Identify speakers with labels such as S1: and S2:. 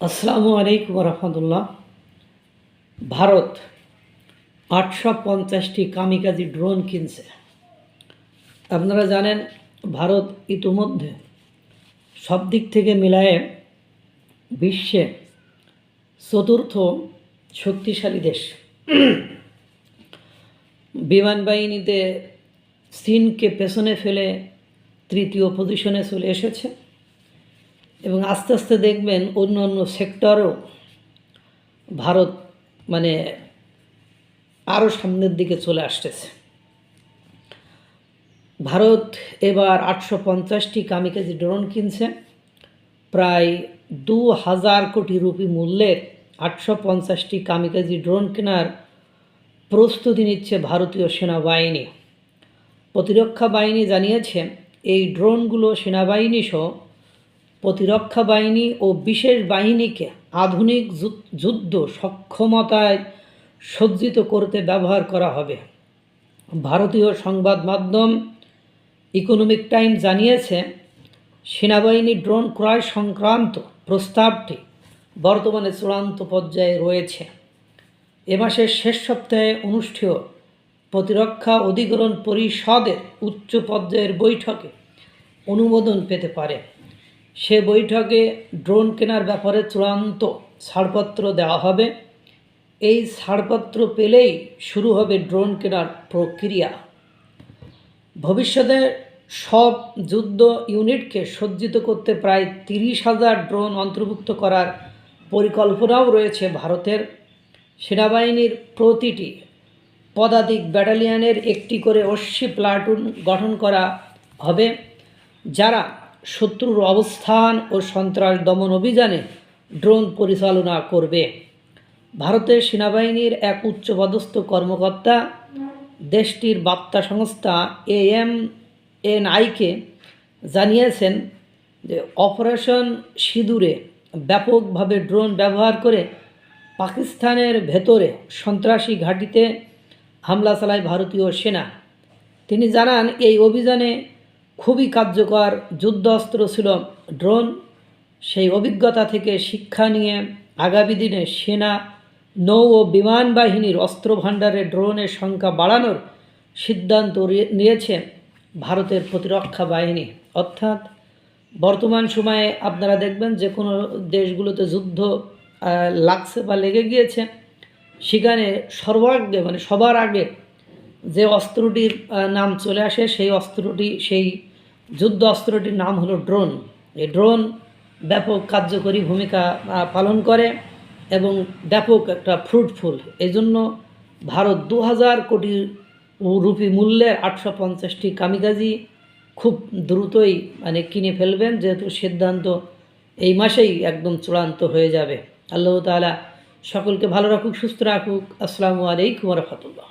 S1: আসসালামু আলাইকুম রহমতুল্লাহ। ভারত আটশো পঞ্চাশটি কামিকাজি ড্রোন কিনছে। আপনারা জানেন, ভারত ইতিমধ্যে সব দিক থেকে মিলায়ে বিশ্বে চতুর্থ শক্তিশালী দেশ। বিমান বাহিনীতে চীনকে পেছনে ফেলে তৃতীয় পজিশনে চলে এসেছে। এবং আস্তে আস্তে দেখবেন অন্য অন্য সেক্টরও ভারত মানে আরও সামনের দিকে চলে আসতেছে। ভারত এবার আটশো পঞ্চাশটি কামিকাজি ড্রোন কিনছে। প্রায় দু হাজার কোটি রুপি মূল্যের আটশো পঞ্চাশটি কামিকাজি ড্রোন কেনার প্রস্তুতি নিচ্ছে ভারতীয় সেনাবাহিনী। প্রতিরক্ষা বাহিনী জানিয়েছে, এই ড্রোনগুলো সেনাবাহিনী সহ প্রতিরক্ষা বাহিনী ও বিশেষ বাহিনীকে আধুনিক যুদ্ধ সক্ষমতায় সজ্জিত করতে ব্যবহার করা হবে। ভারতীয় সংবাদ মাধ্যম ইকোনমিক টাইম জানিয়েছে, সেনাবাহিনী ড্রোন ক্রয় সংক্রান্ত প্রস্তাবটি বর্তমানে চূড়ান্ত পর্যায়ে রয়েছে। এ মাসের শেষ সপ্তাহে অনুষ্ঠেয় প্রতিরক্ষা অধিগ্রহণ পরিষদের উচ্চ পর্যায়ের বৈঠকে অনুমোদন পেতে পারে। সে বৈঠকে ড্রোন কেনার ব্যাপারে চূড়ান্ত ছাড়পত্র দেওয়া হবে। এই ছাড়পত্র পেলেই শুরু হবে ড্রোন কেনার প্রক্রিয়া। ভবিষ্যতে সব যুদ্ধ ইউনিটকে সজ্জিত করতে প্রায় তিরিশ হাজার ড্রোন অন্তর্ভুক্ত করার পরিকল্পনাও রয়েছে ভারতের। সেনাবাহিনীর প্রতিটি পদাতিক ব্যাটালিয়নের একটি করে অশ্বী প্লাটুন গঠন করা হবে, যারা শত্রুর অবস্থান ও সন্ত্রাস দমন অভিযানে ড্রোন পরিচালনা করবে। ভারতের সেনাবাহিনীর এক উচ্চপদস্থ কর্মকর্তা দেশটির বার্তা সংস্থা এএম এনআইকে জানিয়েছেন যে অপারেশন সিঁদুরে ব্যাপকভাবে ড্রোন ব্যবহার করে পাকিস্তানের ভেতরে সন্ত্রাসী ঘাঁটিতে হামলা চালায় ভারতীয় সেনা। তিনি জানান, এই অভিযানে খুবই কার্যকর যুদ্ধাস্ত্র ছিল ড্রোন। সেই অভিজ্ঞতা থেকে শিক্ষা নিয়ে আগামী দিনে সেনা, নৌ ও বিমান বাহিনীর অস্ত্র ভাণ্ডারে ড্রোনের সংখ্যা বাড়ানোর সিদ্ধান্ত নিয়েছে ভারতের প্রতিরক্ষা বাহিনী। অর্থাৎ বর্তমান সময়ে আপনারা দেখবেন যে কোনো দেশগুলোতে যুদ্ধ লাগছে বা লেগে গিয়েছে। সেখানে সর্বাগ্রে মানে সবার আগে যে অস্ত্রটির নাম চলে আসে সেই অস্ত্রটি, সেই যুদ্ধ অস্ত্রটির নাম হলো ড্রোন। এই ড্রোন ব্যাপক কার্যকরী ভূমিকা পালন করে এবং ব্যাপক একটা ফ্রুটফুল। এই জন্য ভারত দু হাজার কোটি রুপি মূল্যের আটশো পঞ্চাশটি কামিকাজি খুব দ্রুতই মানে কিনে ফেলবেন, যেহেতু সিদ্ধান্ত এই মাসেই একদম চূড়ান্ত হয়ে যাবে। আল্লাহ তালা সকলকে ভালো রাখুক, সুস্থ রাখুক। আসসালামু আলাইকুম রহমতুল্লাহ।